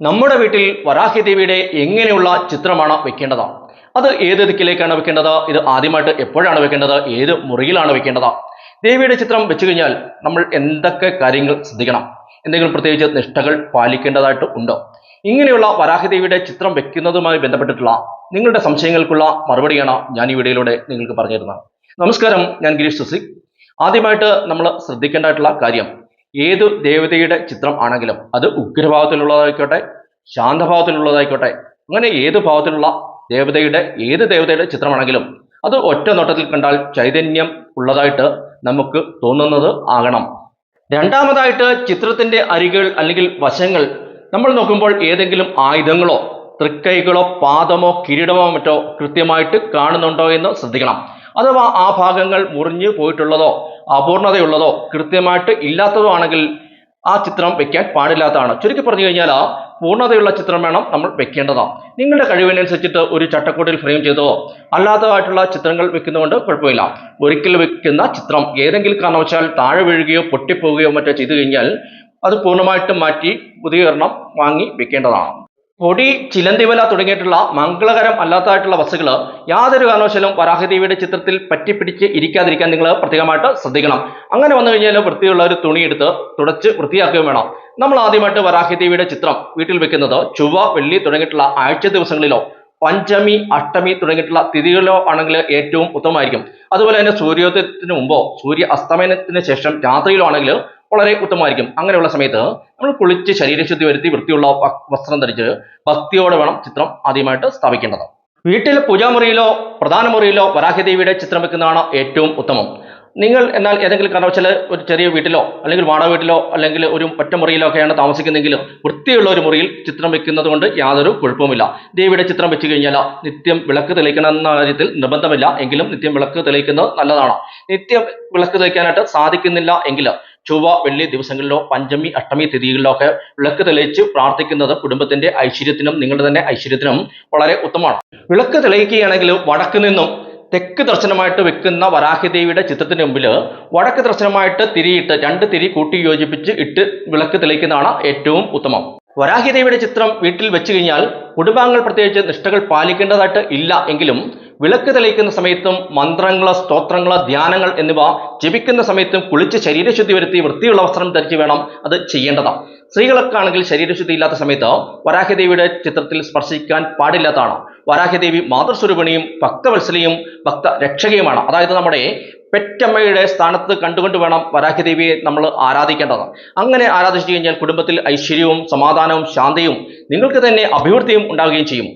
നമ്മുടെ വീട്ടിൽ വരാഹി ദേവിയുടെ എങ്ങനെയുള്ള ചിത്രമാണ് വെക്കേണ്ടത്? അത് ഏത് ദിക്കിലേക്കാണ് വെക്കേണ്ടത്? ഇത് ആദ്യമായിട്ട് എപ്പോഴാണ് വെക്കേണ്ടത്? ഏത് മുറിയിലാണ് വെക്കേണ്ടത്? ദേവിയുടെ ചിത്രം വെച്ചു കഴിഞ്ഞാൽ നമ്മൾ എന്തൊക്കെ കാര്യങ്ങൾ ശ്രദ്ധിക്കണം? എന്തെങ്കിലും പ്രത്യേകിച്ച് നിഷ്ഠകൾ പാലിക്കേണ്ടതായിട്ട് ഉണ്ടോ? ഇങ്ങനെയുള്ള വരാഹി ദേവിയുടെ ചിത്രം വെക്കുന്നതുമായി ബന്ധപ്പെട്ടിട്ടുള്ള നിങ്ങളുടെ സംശയങ്ങൾക്കുള്ള മറുപടിയാണ് ഞാൻ ഈ വീഡിയോയിലൂടെ നിങ്ങൾക്ക് പറഞ്ഞു തരുന്നത് നമസ്കാരം ഞാൻ ഗിരീഷ് സുസിക് ആദ്യമായിട്ട് നമ്മൾ ശ്രദ്ധിക്കേണ്ടതായിട്ടുള്ള കാര്യം ഏതു ദേവതയുടെ ചിത്രം ആണെങ്കിലും അത് ഉഗ്രഭാവത്തിലുള്ളതായിക്കോട്ടെ ശാന്തഭാവത്തിലുള്ളതായിക്കോട്ടെ അങ്ങനെ ഏത് ഭാവത്തിലുള്ള ദേവതയുടെ ഏത് ദേവതയുടെ ചിത്രമാണെങ്കിലും അത് ഒറ്റ നോട്ടത്തിൽ കണ്ടാൽ ചൈതന്യം ഉള്ളതായിട്ട് നമുക്ക് തോന്നുന്നത് ആകണം. രണ്ടാമതായിട്ട് ചിത്രത്തിന്റെ അരികൾ അല്ലെങ്കിൽ വശങ്ങൾ നമ്മൾ നോക്കുമ്പോൾ ഏതെങ്കിലും ആയുധങ്ങളോ തൃക്കൈകളോ പാദമോ കിരീടമോ മറ്റോ കൃത്യമായിട്ട് കാണുന്നുണ്ടോ എന്ന് ശ്രദ്ധിക്കണം. അഥവാ ആ ഭാഗങ്ങൾ മുറിഞ്ഞു പോയിട്ടുള്ളതോ അപൂർണതയുള്ളതോ കൃത്യമായിട്ട് ഇല്ലാത്തതോ ആണെങ്കിൽ ആ ചിത്രം വെക്കാൻ പാടില്ലാത്തതാണ്. ചുരുക്കി പറഞ്ഞു കഴിഞ്ഞാൽ ആ പൂർണതയുള്ള ചിത്രം വേണം നമ്മൾ വെക്കേണ്ടതാണ് നിങ്ങളുടെ കഴിവിനനുസരിച്ചിട്ട് ഒരു ചട്ടക്കൂട്ടിൽ ഫ്രെയിം ചെയ്തോ അല്ലാത്തതായിട്ടുള്ള ചിത്രങ്ങൾ വെക്കുന്നതുകൊണ്ട് കുഴപ്പമില്ല. ഒരിക്കൽ വെക്കുന്ന ചിത്രം ഏതെങ്കിലും കാരണവശാൽ താഴെ വീഴുകയോ പൊട്ടിപ്പോവുകയോ മറ്റോ ചെയ്തു കഴിഞ്ഞാൽ അത് പൂർണമായിട്ടും മാറ്റി പുതിയ വാങ്ങി വെക്കേണ്ടതാണ്. പൊടി ചിലന്തിവല തുടങ്ങിയിട്ടുള്ള മംഗളകരം അല്ലാത്തതായിട്ടുള്ള വസ്തുക്കൾ യാതൊരു കാരണവശാലും വരാഹദേവിയുടെ ചിത്രത്തിൽ പറ്റിപ്പിടിച്ച് ഇരിക്കാതിരിക്കാൻ നിങ്ങൾ പ്രത്യേകമായിട്ട് ശ്രദ്ധിക്കണം. അങ്ങനെ വന്നു കഴിഞ്ഞാൽ വൃത്തിയുള്ള ഒരു തുണി എടുത്ത് തുടച്ച് വൃത്തിയാക്കുകയും വേണം. നമ്മൾ ആദ്യമായിട്ട് വരാഹദേവിയുടെ ചിത്രം വീട്ടിൽ വെക്കുന്നത് ചൊവ്വ വെള്ളി തുടങ്ങിയിട്ടുള്ള ആഴ്ച ദിവസങ്ങളിലോ പഞ്ചമി അഷ്ടമി തുടങ്ങിയിട്ടുള്ള തിഥികളിലോ ആണെങ്കിൽ ഏറ്റവും ഉത്തമമായിരിക്കും. അതുപോലെ തന്നെ സൂര്യോദയത്തിന് മുമ്പോ സൂര്യ അസ്തമനത്തിന് ശേഷം രാത്രിയിലോ ആണെങ്കിൽ വളരെ ഉത്തമമായിരിക്കും. അങ്ങനെയുള്ള സമയത്ത് നമ്മൾ കുളിച്ച് ശരീരശുദ്ധി വരുത്തി വൃത്തിയുള്ള വസ്ത്രം ധരിച്ച് ഭക്തിയോടെ വേണം ചിത്രം ആദ്യമായിട്ട് സ്ഥാപിക്കേണ്ടത്. വീട്ടിൽ പൂജാമുറിയിലോ പ്രധാന മുറിയിലോ വരാഹദേവിയുടെ ചിത്രം വെക്കുന്നതാണ് ഏറ്റവും ഉത്തമം. നിങ്ങൾ എന്നാൽ ഏതെങ്കിലും കാരണവശാൽ ഒരു ചെറിയ വീട്ടിലോ അല്ലെങ്കിൽ വാടക വീട്ടിലോ അല്ലെങ്കിൽ ഒരു ഒറ്റ മുറിയിലോ ഒക്കെയാണ് താമസിക്കുന്നതെങ്കിൽ വൃത്തിയുള്ള ഒരു മുറിയിൽ ചിത്രം വെക്കുന്നത് കൊണ്ട് യാതൊരു കുഴപ്പവുമില്ല. ദേവിയുടെ ചിത്രം വെച്ച് കഴിഞ്ഞാൽ നിത്യം വിളക്ക് തെളിയിക്കണം എന്ന കാര്യത്തിൽ നിർബന്ധമില്ല. എങ്കിലും നിത്യം വിളക്ക് തെളിയിക്കുന്നത് നല്ലതാണ്. നിത്യം വിളക്ക് തെളിയിക്കാനായിട്ട് സാധിക്കുന്നില്ല എങ്കിൽ ചൊവ്വ വെള്ളി ദിവസങ്ങളിലോ പഞ്ചമി അഷ്ടമി തിഥികളിലോ ഒക്കെ വിളക്ക് തെളിയിച്ച് പ്രാർത്ഥിക്കുന്നത് കുടുംബത്തിന്റെ ഐശ്വര്യത്തിനും നിങ്ങളുടെ തന്നെ ഐശ്വര്യത്തിനും വളരെ ഉത്തമമാണ്. വിളക്ക് തെളിയിക്കുകയാണെങ്കിൽ വടക്ക് നിന്നും തെക്ക് ദർശനമായിട്ട് വെക്കുന്ന വരാഹിദേവിയുടെ ചിത്രത്തിന് മുമ്പിൽ വടക്ക് ദർശനമായിട്ട് തിരിയിട്ട് രണ്ട് തിരി കൂട്ടി യോജിപ്പിച്ച് ഇട്ട് വിളക്ക് തെളിയിക്കുന്നതാണ് ഏറ്റവും ഉത്തമം. വരാഹിദേവിയുടെ ചിത്രം വീട്ടിൽ വെച്ച് കഴിഞ്ഞാൽ കുടുംബാംഗങ്ങൾ പ്രത്യേകിച്ച് നിഷ്ഠകൾ പാലിക്കേണ്ടതായിട്ട് ഇല്ല എങ്കിലും വിളക്ക് തെളിയിക്കുന്ന സമയത്തും മന്ത്രങ്ങൾ സ്തോത്രങ്ങൾ ധ്യാനങ്ങൾ എന്നിവ ജപിക്കുന്ന സമയത്തും കുളിച്ച് ശരീരശുദ്ധി വരുത്തി വൃത്തിയുള്ള വസ്ത്രം ധരിച്ച് വേണം അത് ചെയ്യേണ്ടതാണ്. സ്ത്രീകൾക്കാണെങ്കിൽ ശരീരശുദ്ധി ഇല്ലാത്ത സമയത്ത് വരാഹദേവിയുടെ ചിത്രത്തിൽ സ്പർശിക്കാൻ പാടില്ലാത്തതാണ്. വരാഹദേവി മാതൃസ്വരൂപിണിയും ഭക്തവത്സലിയും ഭക്ത രക്ഷകയുമാണ് അതായത് നമ്മുടെ പെറ്റമ്മയുടെ സ്ഥാനത്ത് കണ്ടുകൊണ്ട് വേണം വരാഹദേവിയെ നമ്മൾ ആരാധിക്കേണ്ടത്. അങ്ങനെ ആരാധിച്ചു കഴിഞ്ഞാൽ കുടുംബത്തിൽ ഐശ്വര്യവും സമാധാനവും ശാന്തിയും നിങ്ങൾക്ക് തന്നെ അഭിവൃദ്ധിയും ഉണ്ടാവുകയും ചെയ്യും.